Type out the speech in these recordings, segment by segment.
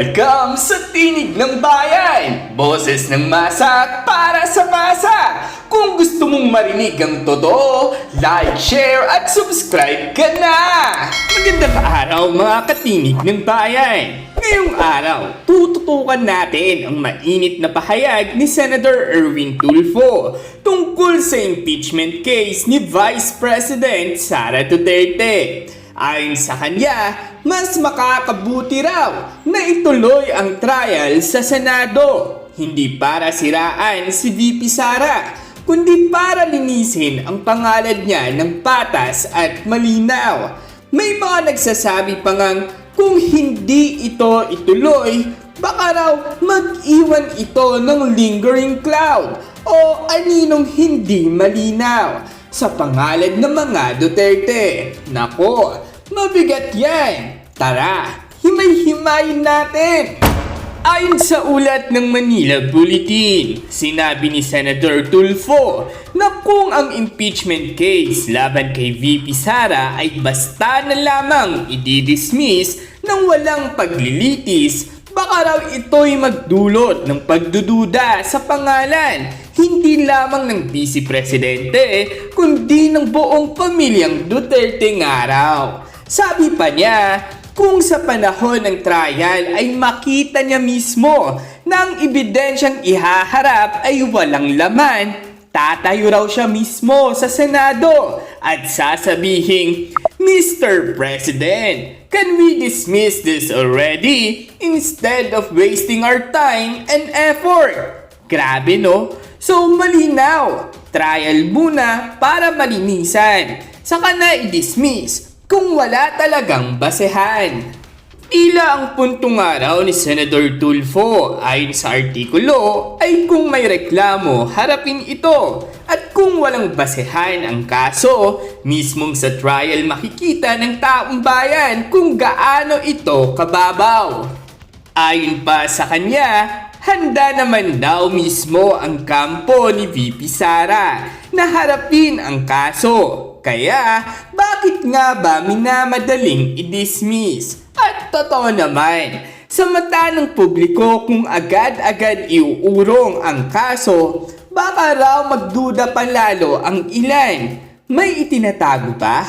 Welcome sa Tinig ng Bayan! Boses ng masa para sa masa! Kung gusto mong marinig ang totoo, like, share at subscribe ka na! Magandang araw mga katinig ng bayan! Ngayong araw, tututukan natin ang mainit na pahayag ni Senator Erwin Tulfo tungkol sa impeachment case ni Vice President Sara Duterte. Ayon sa kanya, mas makakabuti raw na ituloy ang trial sa Senado. Hindi para siraan si VP Sara, kundi para linisin ang pangalan niya ng patas at malinaw. May mga nagsasabi pa ngang kung hindi ito ituloy, baka raw mag-iwan ito ng lingering cloud o aninong hindi malinaw sa pangalan ng mga Duterte. Nako, mabigat yan. Tara, himay-himayin natin. Ayon sa ulat ng Manila Bulletin, sinabi ni Senator Tulfo na kung ang impeachment case laban kay VP Sara ay basta na lamang i-dismiss ng walang paglilitis, baka raw ito'y magdulot ng pagdududa sa pangalan hindi lamang ng Vice Presidente kundi ng buong pamilyang Duterte nga raw. Sabi pa niya, kung sa panahon ng trial ay makita niya mismo na ang ebidensyang ihaharap ay walang laman, tatayo raw siya mismo sa Senado at sasabihin, Mr. President, can we dismiss this already instead of wasting our time and effort? Grabe no? So malinaw, trial muna para malinisan. Saka na i-dismiss kung wala talagang basehan. Tila ang puntong araw ni Senator Tulfo ayon sa artikulo ay kung may reklamo, harapin ito. At kung walang basehan ang kaso, mismong sa trial makikita ng taong bayan kung gaano ito kababaw. Ayon pa sa kanya, handa naman daw mismo ang kampo ni VP Sara na harapin ang kaso. Kaya, bakit nga ba minamadaling i-dismiss? At totoo naman, sa mata ng publiko kung agad-agad iuurong ang kaso, baka raw magduda pa lalo ang ilan. May itinatago ba?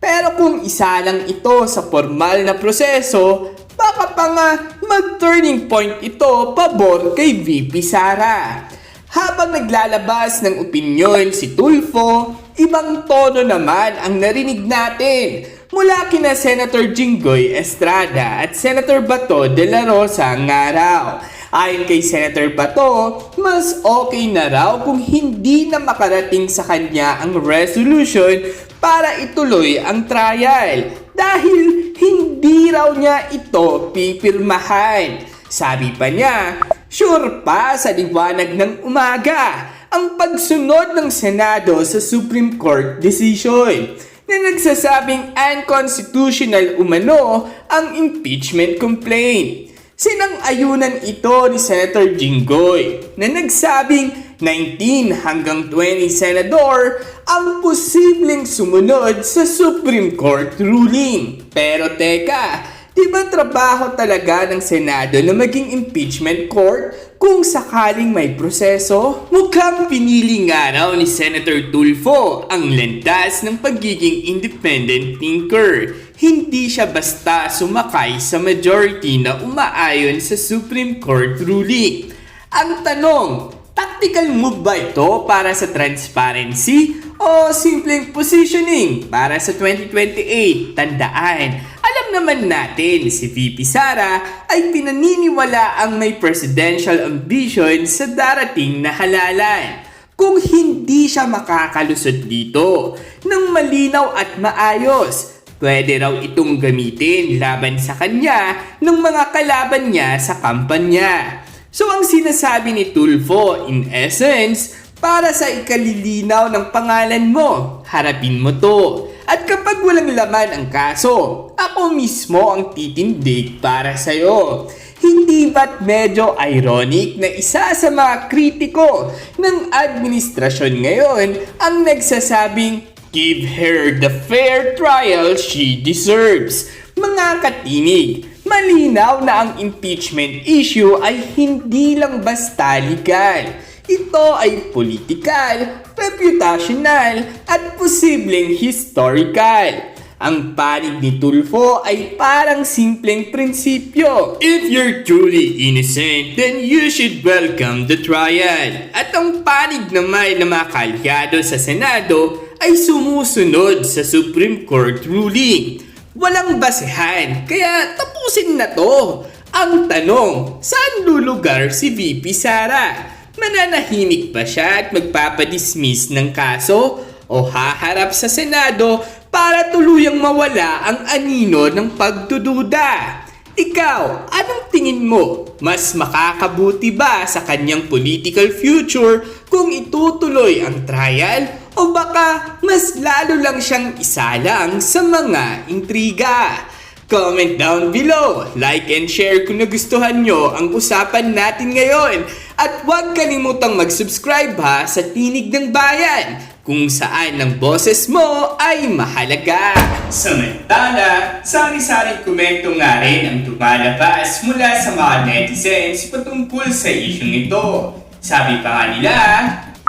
Pero kung isa lang ito sa formal na proseso, baka pa nga mag-turning point ito pabor kay VP Sara. Habang naglalabas ng opinyon si Tulfo, ibang tono naman ang narinig natin mula kina Senator Jinggoy Estrada at Senator Bato de la Rosa nga raw. Ayon kay Senator Bato, mas okay na raw kung hindi na makarating sa kanya ang resolution para ituloy ang trial dahil hindi raw niya ito pipirmahan. Sabi pa niya, sure pa sa liwanag ng umaga ang pagsunod ng Senado sa Supreme Court decision na nagsasabing unconstitutional umano ang impeachment complaint. Sinang-ayunan ito ni Senator Jinggoy na nagsabing 19 hanggang 20 senador ang posibleng sumunod sa Supreme Court ruling. Pero teka, di ba trabaho talaga ng Senado na maging impeachment court kung sakaling may proseso? Mukhang pinili nga raw ni Senator Tulfo ang landas ng pagiging independent thinker. Hindi siya basta sumakay sa majority na umaayon sa Supreme Court ruling. Ang tanong, Tactical move ba ito para sa transparency o simpleng positioning para sa 2028? Tandaan, alam naman natin si VP Sara ay pinaniniwala ang may presidential ambition sa darating na halalan. Kung hindi siya makakalusot dito ng malinaw at maayos, pwede raw itong gamitin laban sa kanya ng mga kalaban niya sa kampanya. So ang sinasabi ni Tulfo in essence, para sa ikalilinaw ng pangalan mo, harapin mo to. At kapag walang laman ang kaso, ako mismo ang titindig para sa'yo. Hindi ba't medyo ironic na isa sa mga kritiko ng administrasyon ngayon ang nagsasabing, Give her the fair trial she deserves. Mga katinig, Malinaw na ang impeachment issue ay hindi lang basta legal. Ito ay political, reputational, at posibleng historical. Ang panig ni Tulfo ay parang simpleng prinsipyo. If you're truly innocent, then you should welcome the trial. At ang panig naman ng mga kalyado sa Senado ay sumusunod sa Supreme Court ruling. Walang basehan, kaya tapusin na to. Ang tanong, saan lulugar si VP Sara? Mananahimik ba siya at magpapadismiss ng kaso? O haharap sa Senado para tuluyang mawala ang anino ng pagdududa? Ikaw, anong tingin mo? Mas makakabuti ba sa kanyang political future kung itutuloy ang trial? O baka mas lalo lang siyang isalang sa mga intriga? Comment down below, like and share kung nagustuhan nyo ang usapan natin ngayon. At huwag kalimutang mag-subscribe ha sa Tinig ng Bayan kung saan ang boses mo ay mahalaga. Samantala, sari-saring komento nga rin ang tumalabas mula sa mga netizens patungkol sa isyong ito. Sabi pa nga nila,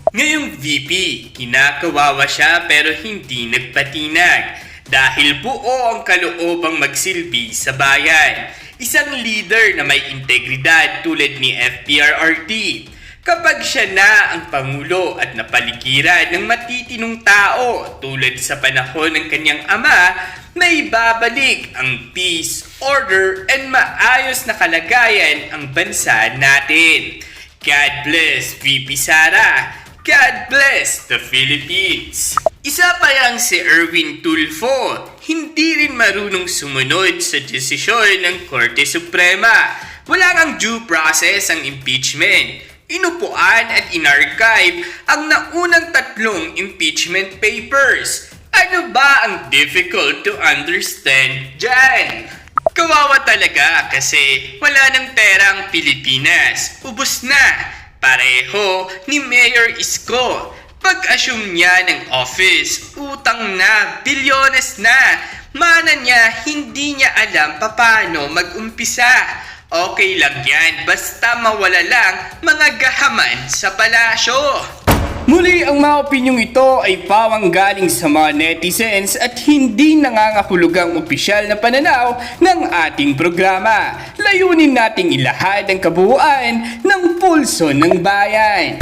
Ngayong VP, kinakawawa siya pero hindi nagpatinag dahil buo ang kaloobang magsilbi sa bayan. Isang leader na may integridad tulad ni FPRRD. Kapag siya na ang Pangulo at napaligiran ng matitinong tao tulad sa panahon ng kanyang ama, may babalik ang peace, order, and maayos na kalagayan ang bansa natin. God bless VP Sara. God bless the Philippines. Isa pa yang si Erwin Tulfo, hindi rin marunong sumunod sa desisyon ng Korte Suprema. Wala ngang due process ang impeachment. Inupuan at inarchive ang naunang tatlong impeachment papers. Ano ba ang difficult to understand dyan? Kawawa talaga kasi wala ng pera ang Pilipinas. Ubus na. Pareho ni Mayor Isko. Pag-assume niya ng office, utang na, bilyones na. Mana niya, hindi niya alam paano mag-umpisa. Okay lang yan, basta mawala lang mga gahaman sa palasyo. Muli ang mga opinyong ito ay pawang galing sa mga netizens at hindi nangangahulugang opisyal na pananaw ng ating programa. Layunin nating ilahad ang kabuuan ng pulso ng bayan.